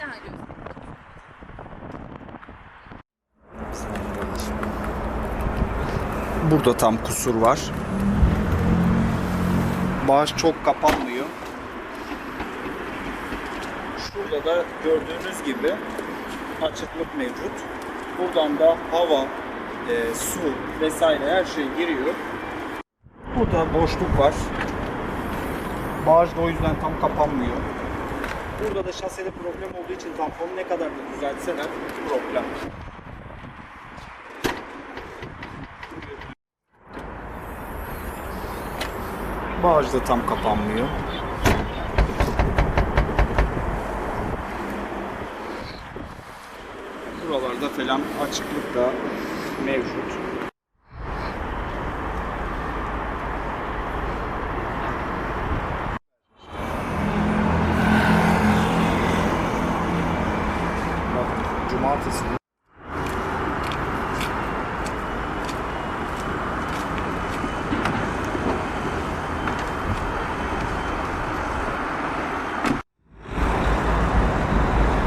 daha göstereyim. Burada tam kusur var. Bağış çok kapanmıyor. Şurada da gördüğünüz gibi açıklık mevcut. Buradan da hava, e, su vesaire her şey giriyor. Burada boşluk var. Bağış da o yüzden tam kapanmıyor. Burada da şasede problem olduğu için tamponu ne kadar da düzeltseler problem. Bağış da tam kapanmıyor. Buralarda falan açıklık da mevcut. Bak, Cumartesi günü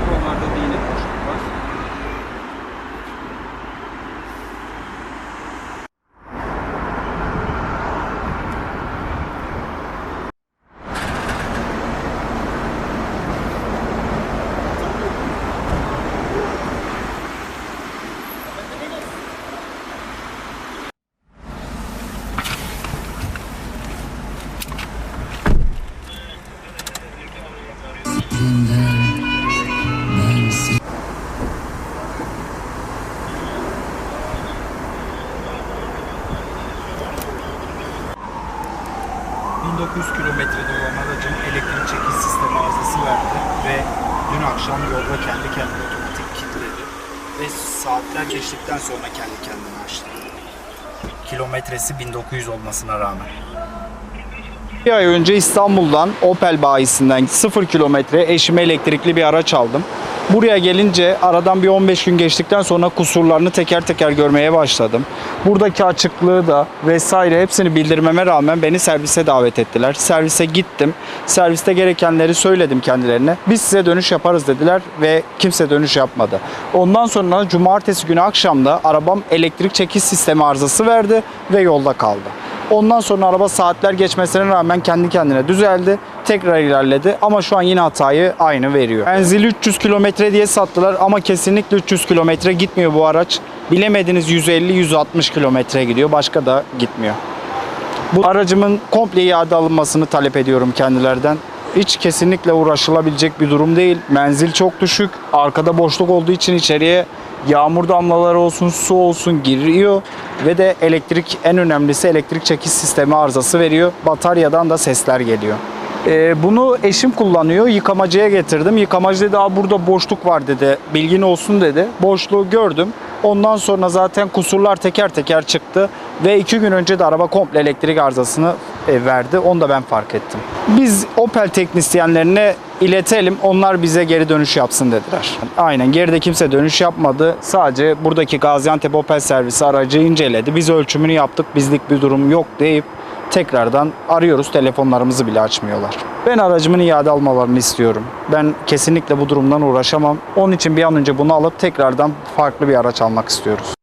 Buralarda da yine boşluk var. ...1900 kilometrede olan aracın elektrik çekiş sistemi arızası verdi ve dün akşam yolda kendi kendine otomatik kilitledi ve saatler geçtikten sonra kendi kendine açtı. Kilometresi 1900 olmasına rağmen. Bir ay önce İstanbul'dan Opel bayisinden 0 kilometre eşime elektrikli bir araç aldım. Buraya gelince aradan bir 15 gün geçtikten sonra kusurlarını teker teker görmeye başladım. Buradaki açıklığı da vesaire hepsini bildirmeme rağmen beni servise davet ettiler. Servise gittim. Serviste gerekenleri söyledim kendilerine. Biz size dönüş yaparız dediler ve kimse dönüş yapmadı. Ondan sonra cumartesi günü akşamda arabam elektrik çekiş sistemi arızası verdi ve yolda kaldı. Ondan sonra araba saatler geçmesine rağmen kendi kendine düzeldi. Tekrar ilerledi ama şu an yine hatayı aynı veriyor. Menzili 300 kilometre diye sattılar ama kesinlikle 300 kilometre gitmiyor bu araç. Bilemediniz 150-160 kilometre gidiyor. Başka da gitmiyor. Bu aracımın komple iade alınmasını talep ediyorum kendilerden. Hiç kesinlikle uğraşılabilecek bir durum değil. Menzil çok düşük. Arkada boşluk olduğu için içeriye yağmur damlaları olsun, su olsun giriyor. Ve de elektrik en önemlisi elektrik çekiş sistemi arızası veriyor. Bataryadan da sesler geliyor. Ee, bunu eşim kullanıyor. Yıkamacıya getirdim. Yıkamacı dedi burada boşluk var dedi. Bilgin olsun dedi. Boşluğu gördüm. Ondan sonra zaten kusurlar teker teker çıktı. Ve iki gün önce de araba komple elektrik arızasını e, verdi. Onu da ben fark ettim. Biz Opel teknisyenlerine iletelim. Onlar bize geri dönüş yapsın dediler. Aynen geride kimse dönüş yapmadı. Sadece buradaki Gaziantep Opel servisi aracı inceledi. Biz ölçümünü yaptık. Bizlik bir durum yok deyip tekrardan arıyoruz. Telefonlarımızı bile açmıyorlar. Ben aracımın iade almalarını istiyorum. Ben kesinlikle bu durumdan uğraşamam. Onun için bir an önce bunu alıp tekrardan farklı bir araç almak istiyoruz.